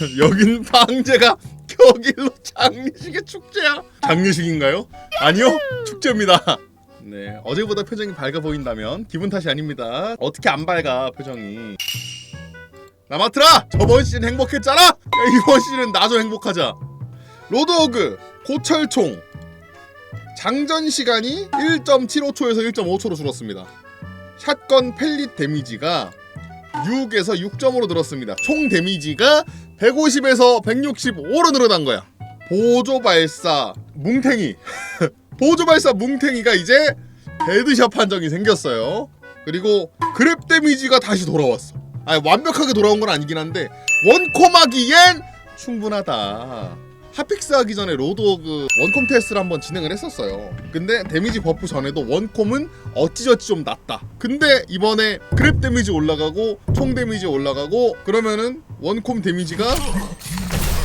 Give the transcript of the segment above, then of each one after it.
여긴 방제가 격일로 장례식의 축제야. 장례식인가요? 아니요, 축제입니다. 네, 어제보다 표정이 밝아 보인다면 기분 탓이 아닙니다. 어떻게 안 밝아 표정이? 라마트라, 저번 시즌 행복했잖아. 야, 이번 시즌은 나도 행복하자. 로드오그 고철총 장전 시간이 1.75초에서 1.5초로 줄었습니다. 샷건 펠릿 데미지가 6에서 6점으로 늘었습니다. 총 데미지가 150에서 165로 늘어난 거야. 보조 발사 뭉탱이. 보조 발사 뭉탱이가 이제 헤드샷 판정이 생겼어요. 그리고 그랩 데미지가 다시 돌아왔어. 아니 완벽하게 돌아온 건 아니긴 한데 원콤하기엔 충분하다. 핫픽스 하기 전에 로드워그 원콤 테스트를 한번 진행을 했었어요. 근데 데미지 버프 전에도 원콤은 어찌저찌 좀 낮다. 근데 이번에 그랩 데미지 올라가고 총 데미지 올라가고 그러면은 원콤 데미지가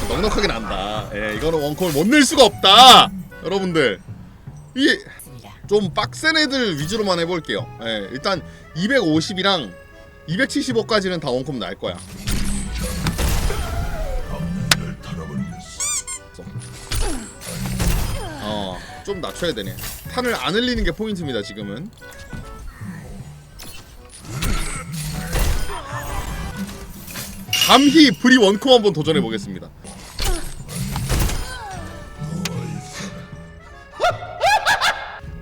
넉넉하게 난다. 예, 이거는 원콤을 못 낼 수가 없다. 여러분들 이게 좀 빡센 애들 위주로만 해볼게요. 예, 일단 250이랑 275까지는 다 원콤 날 거야. 어, 좀 낮춰야 되네. 탄을 안 흘리는 게 포인트입니다, 지금은. 감히 브리 원콤 한번 도전해 보겠습니다.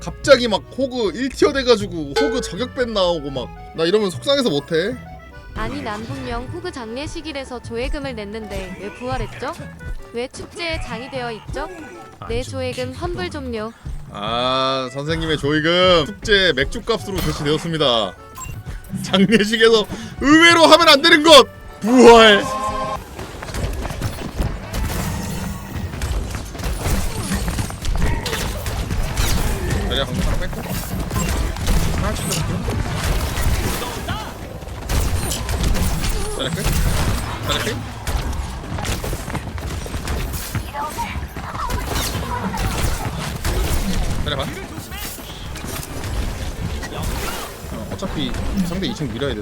갑자기 막 호그 1티어 돼가지고 호그 저격밴 나오고 막 나 이러면 속상해서 못해. 아니 난 분명 호그 장례식일에서 조회금을 냈는데 왜 부활했죠? 왜 축제에 장이 되어 있죠? 내 조회금 환불 좀요. 아 선생님의 조이금 축제 맥주값으로 대신되었습니다. 장례식에서 의외로 하면 안 되는 것 부활.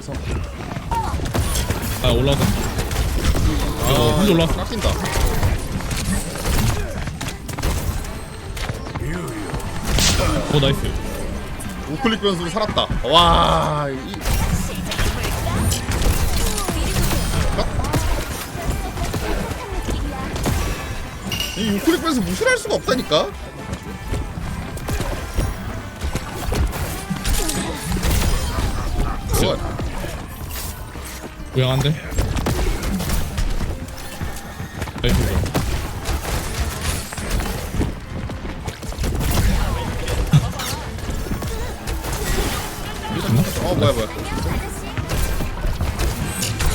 상대 2층 밀어야 돼서. 아 올라왔다 아, 혼자 올라왔어. 깎인다. 오 나이스 우클릭 변수로 살았다. 와, 이... 어? 이 우클릭 변수 무시할 수가 없다니까. 뭐, 고양한데 나이스 어 뭐야 뭐야.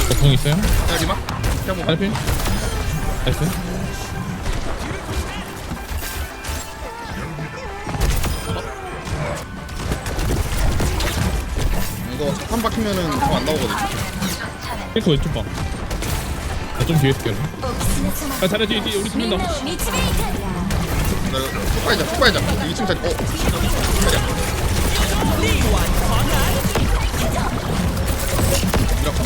보통 있어요? 하지 마. 그냥 뭐. 알핀 나이스 이거 한 박히면은 더안 나오거든. 탱커 왼쪽 봐. 나좀 뒤에 있을게. 아 잘해 뒤에 뒤에 우리 팀인다. 나쭉 빠지자, 쭉 빠지자. 2층 자리. 어, 자리야. 이렇게.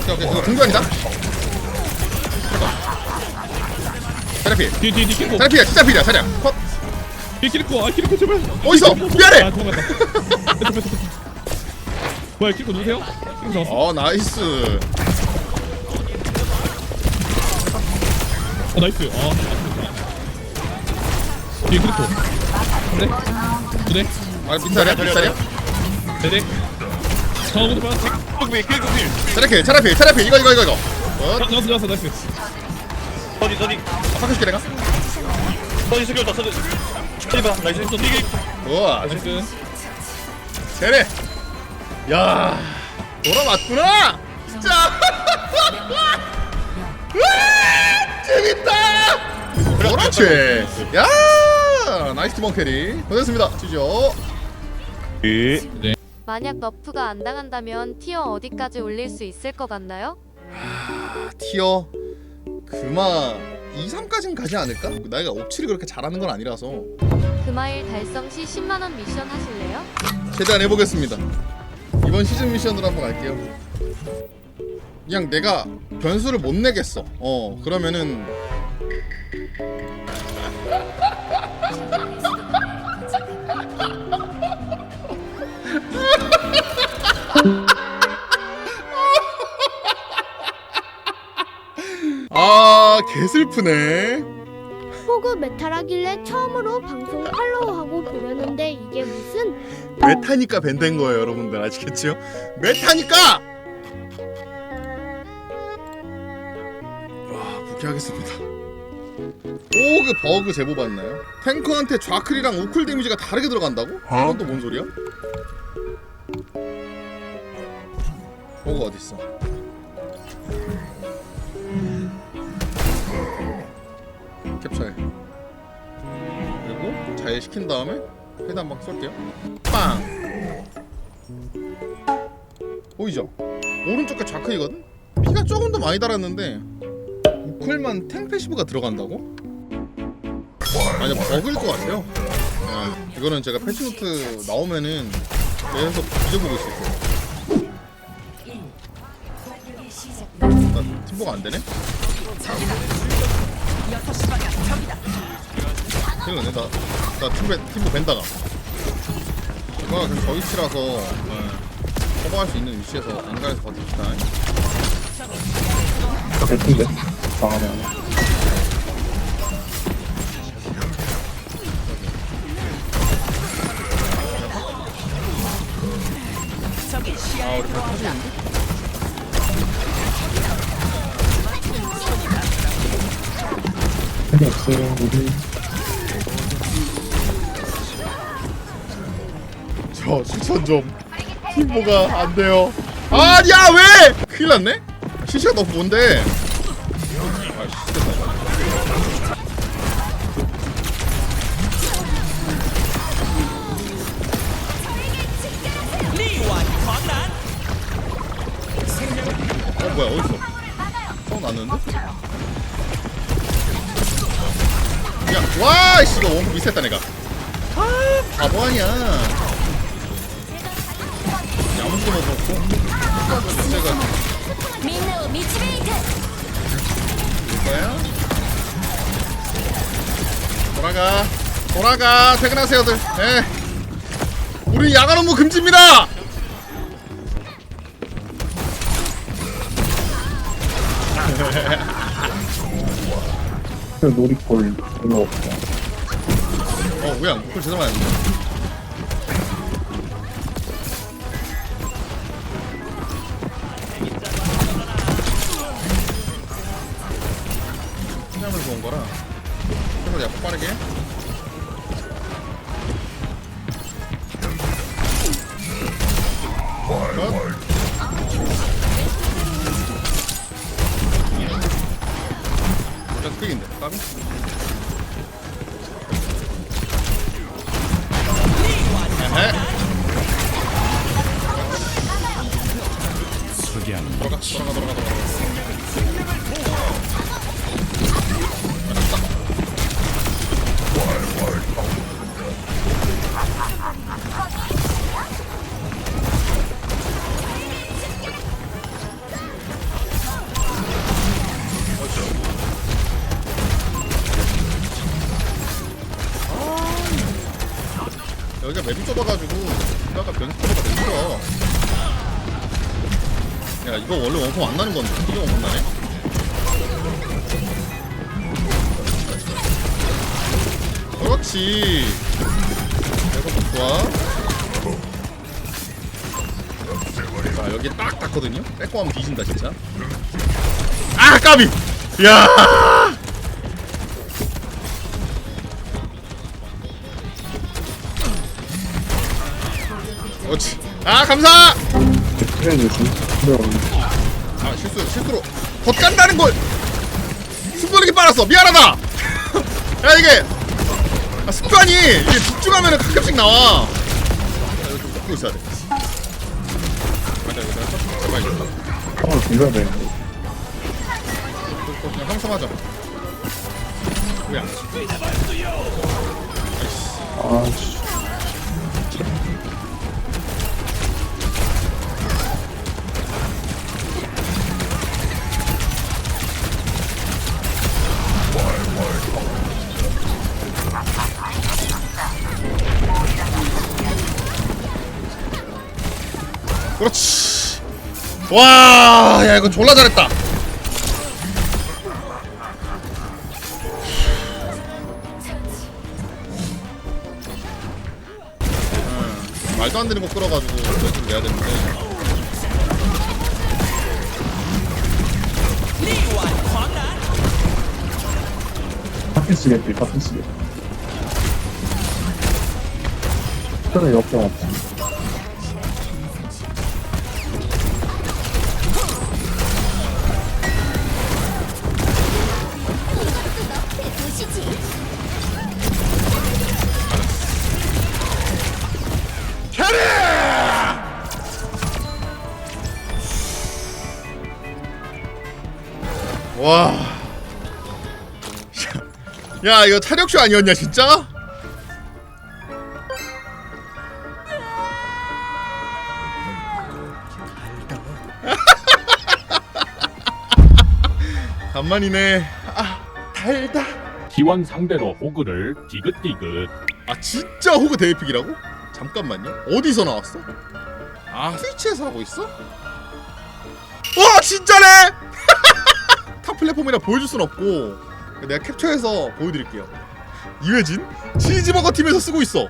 오케이 오케이. 이거 공주 아니다. 테라피. 뒤에 뒤에 뒤에 키리코. 테라피야, 진짜 필이야, 자리야. 컷. 뒤에 키리코. 아 키리코 제발. 어딨어? 미안해. 아 도망갔다. 뭐야 키리코 누구세요? 잡았어. 어, 나이스. 어 나이스. 아. 뒤에 키리코. 한 대. 두 대. 아, 빈자리야, 빈자리야. 네 대. 저거부터 봐. kel국비 kel국비 테라피, 테라피, 테라피. 이거, 이거, 이거, 이거. 어, 나왔어 나왔어 나이스. 서디 서디 아, 바꿔줄게 내가. 서디 스킬다 서디 서디 봐 나이스 이게 우와, 나이스. 세네. 야, 돌아왔구나. 진짜. 와, 재밌다. 그렇지. 야, 나이스 팀원 캐리. 고생했습니다. 주죠. 만약 너프가 안 당한다면 티어 어디까지 올릴 수 있을 것 같나요? 티어 그마 2, 3까지는 가지 않을까? 나이가 옵치를 그렇게 잘하는 건 아니라서 금화일 달성 시 10만 원 미션 하실래요? 최대한 해보겠습니다. 이번 시즌 미션으로 한번 갈게요. 그냥 내가 변수를 못 내겠어. 어 그러면은 아 개슬프네. 호그 메탈하길래 처음으로 방송 팔로우하고 보려는데 이게 무슨 메타니까 밴된 거예요, 여러분들 아시겠죠? 메타니까. 와, 복귀하겠습니다. 오그 버그 제보 받나요? 탱커한테 좌클이랑 우클 데미지가 다르게 들어간다고? 그건 또 뭔 소리야? 버그 어디 있어? 캡처해. 그리고 자해 시킨 다음에 헤드 한방 쏠게요. 빵! 보이죠? 오른쪽에 좌클이거든? 피가 조금 더 많이 달았는데 우클만 탱 패시브가 들어간다고? 아니 버그일 것 같아요 네, 이거는 제가 패치노트 나오면은 계속 뒤져보고 있을 거예요 나 팀보가 안 되네? 났네 나, 나 팀보, 팀보 벤다가 이거가 그냥 저 위치라서 네, 커버할 수 있는 위치에서 안간에서 버팁시다 예쁜데? 방하면 아 우리 다 터지는데? 팬이 없어요 우리 저 추천 좀. 팀보가 안 돼요. 아니야 왜? 큰일 났네? 시시가 너 뭔데? 됐다 어 뭐야 어딨어? 어 났는데? 야 와이씨 이거 원부 미스했다 내가. 아 바보 아니야 야무지게 먹었고 제가 みんなを導いて 거야 돌아가 돌아가 퇴근하세요들 예 우리 야간 업무 금지입니다 그 놀이골 별로 없어 어 뭐야 그걸 제대로 안 했네 거라 그래서 약간 빠르게 일단 스크인데 까비 맵이 좁아가지고 아까 변스코가 힘들어 야. 이거 원래 원콤 안 나는 건데 이게 원콤 나네? 그렇지. 이거 좋아. 자 여기 딱 닿거든요? 빼고 하면 뒤진다 진짜. 아 까비! 야 그렇지. 아 감사! 필요 없는 아 실수 실수로. 더 깐다는 걸. 숨돌리기 빨았어. 미안하다. 야 이게. 아, 습관이 이게 집중하면은 가끔씩 나와. 야, 이거 좀 덮고 있어야 돼. 맞아 이거 내가 좀 제발 이거 상을 빌려야 되는데 또 그냥 형성하자. 뭐야 아씨 그렇지. 와야 이거 졸라 잘했다. 음, 말도 안 되는 거 끌어가지고 연습을 내야 되는데. 파티 쓰겠지 파티 쓰겠지. 그래 역경 없다 야, 이거 차력쇼 아니었냐, 진짜? 간만이네. 아, 달다. 기원 상대로 호그를 디귿디귿 아, 진짜 호그 대회픽이라고? 잠깐만요. 어디서 나왔어? 아, 스위치에서 하고 있어? 와, 진짜네! 타 플랫폼이라 보여줄 순 없고 내가 캡처해서 보여드릴게요. 이회진 치즈버거 팀에서 쓰고 있어.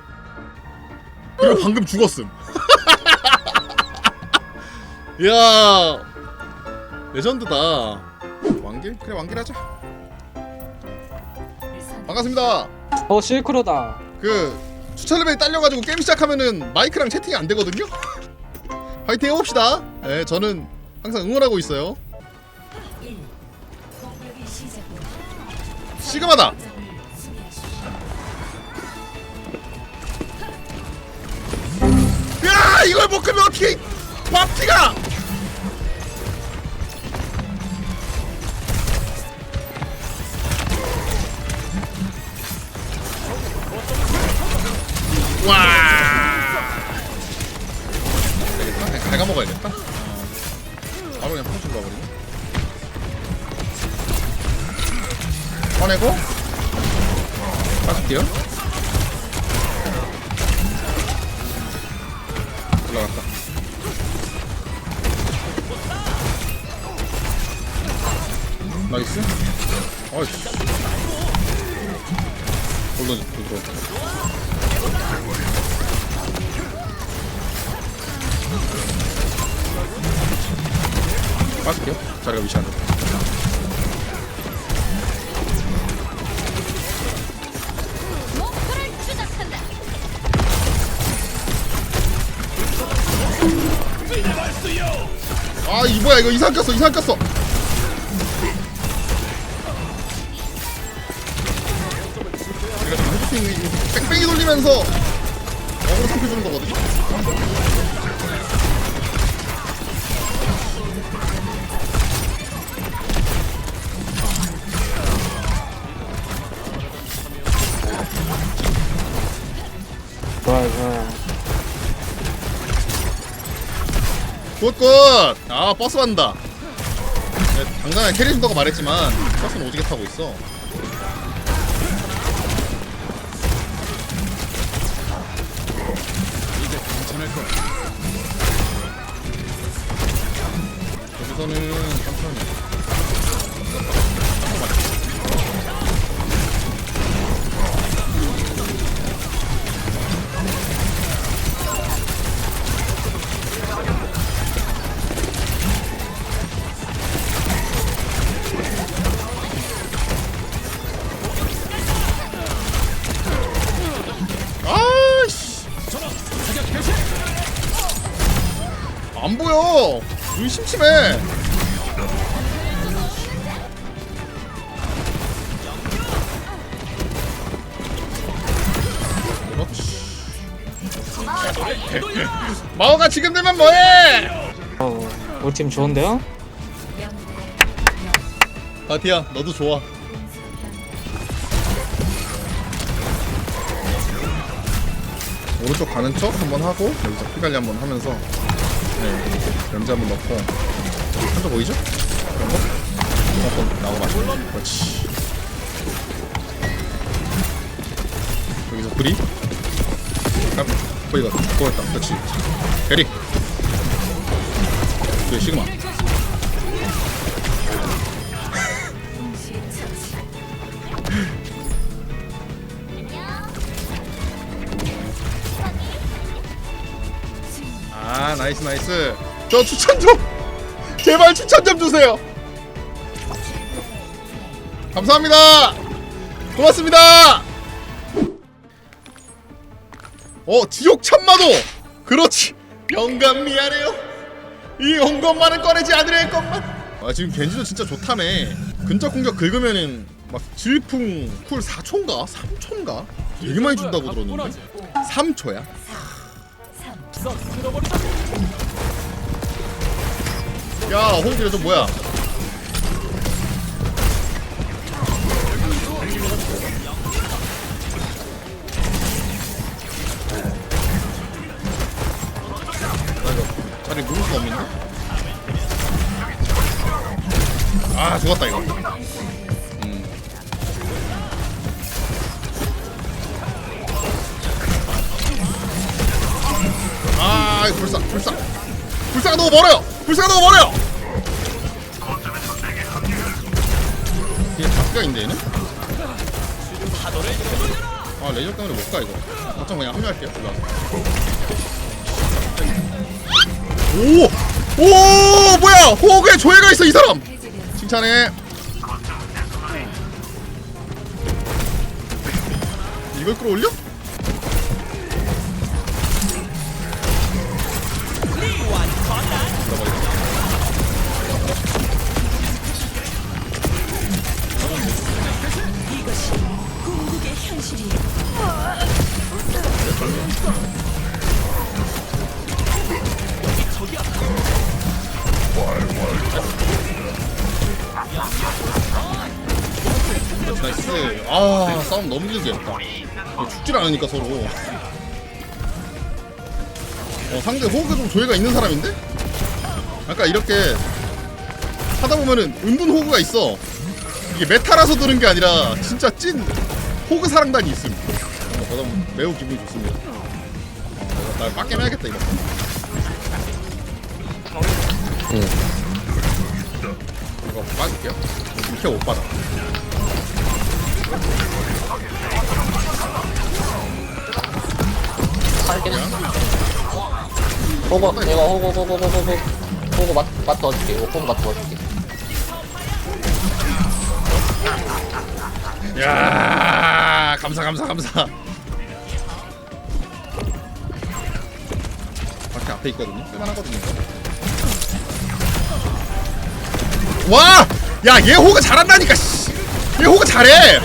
그리고 방금 죽었음. 이야. 레전드다. 왕길? 그래 왕길 하자. 반갑습니다. 어 실크로다. 그 추천 레벨이 딸려가지고 게임 시작하면은 마이크랑 채팅이 안 되거든요? 파이팅 해봅시다. 네, 저는 항상 응원하고 있어요 시그마다. 야 이걸 못 끄면 어떻게 밥티가 나이스. 어이씨. 올라지 올라 빠질게요. 자리가 위치 안 좋다 목표를 추적한다. 아이 뭐야. 이거 이상 꼈어 이상 꼈어 돌리면서 어그로 삼켜주는 거거든요? 좋아 좋아 굿굿! 아 버스 간다. 네, 당장에 캐리 준다고 말했지만 버스는 오지게 타고 있어 여기서는 천천히 안 보여 눈 심심해 어, 팀 좋은데요? 바티야 너도 좋아. 오른쪽 가는 척 한번 하고 여기서 피 관리 한번 하면서 네 연지 한번 넣고. 한쪽 보이죠? 그런 거? 한번 나오고 마시고 그렇지. 여기서 브리? 깜 거기가 그거였다. 그렇지. 캐리 그 시그마. 아 나이스 나이스. 저 추천 좀 제발 추천 좀 주세요. 감사합니다. 고맙습니다. 어 지옥 참마도 그렇지 영감 미안해요 이 온 것만은 꺼내지 않으려 했건만 아 지금 겐지도 진짜 좋다며. 근접 공격 긁으면은 막 질풍 쿨 4초인가? 3초인가? 되게 많이 준다고 들었는데? 3초야? 야 홍길이 좀 뭐야 누를 수가 없는데? 아 죽었다 이거 음. 아 불사 불사 불사가 너무 멀어요 불사가 너무 멀어요 얘 잡기가 있는데 얘는? 아 레이저 때문에 못 가 이거 어쩜 그냥 합류할게요 올라와 오! 오! 뭐야! 호그에 조예가 있어 이 사람! 칭찬해 이걸 끌어올려? 길게. 했다 이거 죽질 않으니까 서로. 어, 상대 호흡에 좀 조예가 있는 사람인데? 아까 이렇게 하다 보면은 은둔 호그가 있어. 이게 메타라서 드는 게 아니라 진짜 찐 호그 사랑단이 있음. 어, 보면 매우 기분이 좋습니다. 어, 나 빡겜 해야겠다 이거. 이거 빠질게요. 이렇게 못 받아 호구 내가 호구 호구 호구 호구 호구 맛, 맛 넣어줄게. 호구 맛 넣어줄게. 야 감사 감사 감사. 밖에 앞에 있거든요? 쓸만하거든요. 와! 야얘 호그 잘한다니까 씨. 얘 호그 잘해.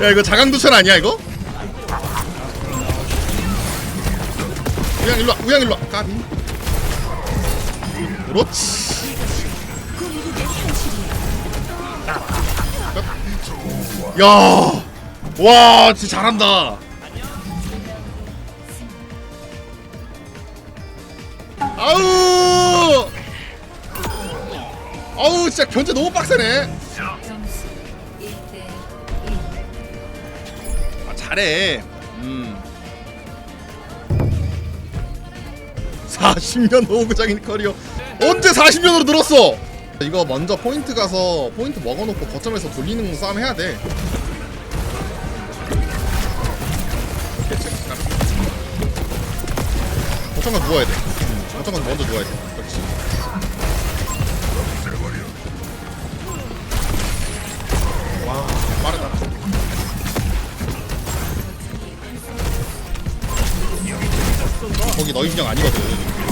야 이거 자강도천 아니야 이거? 우양 일로와 우양 일로와. 까비. 그렇지 야, 와, 진짜 잘한다. 아우, 아우, 진짜 견제 너무 빡세네. 아, 잘해. 음. 40년 오그장인 커리어. 언제 40년으로 늘었어? 이거 먼저 포인트 가서 포인트 먹어놓고 거점에서 돌리는 싸움 해야 돼. 거점간 누워야 돼. 음, 거점간 먼저 누워야 돼. 그렇지. 와 빠르다. 거기 너희 진영 아니거든.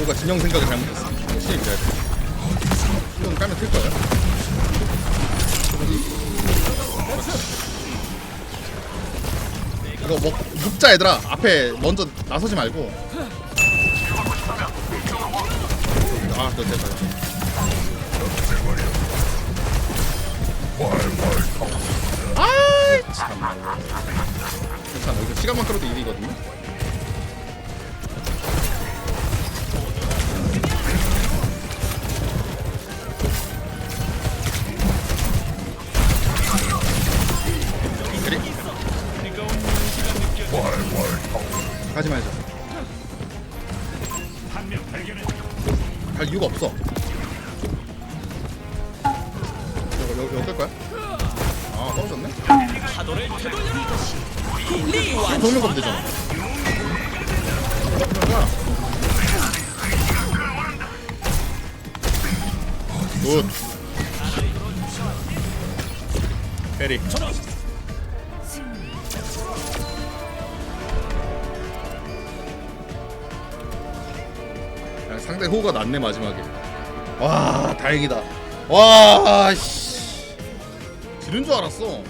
뭐가 진영 생각을 잘못했어. 확실히 그래야 돼. 이건 까면 틀 거야. 이거 먹 눕자 얘들아. 앞에 먼저 나서지 말고. 아, 또 됐다. 아, 참나. 괜찮아. 이거 시간만 끌어도 1위거든요. 굿. 페리. 야, 상대 호가 났네 마지막에. 와 다행이다. 와 씨. 지는 줄 알았어.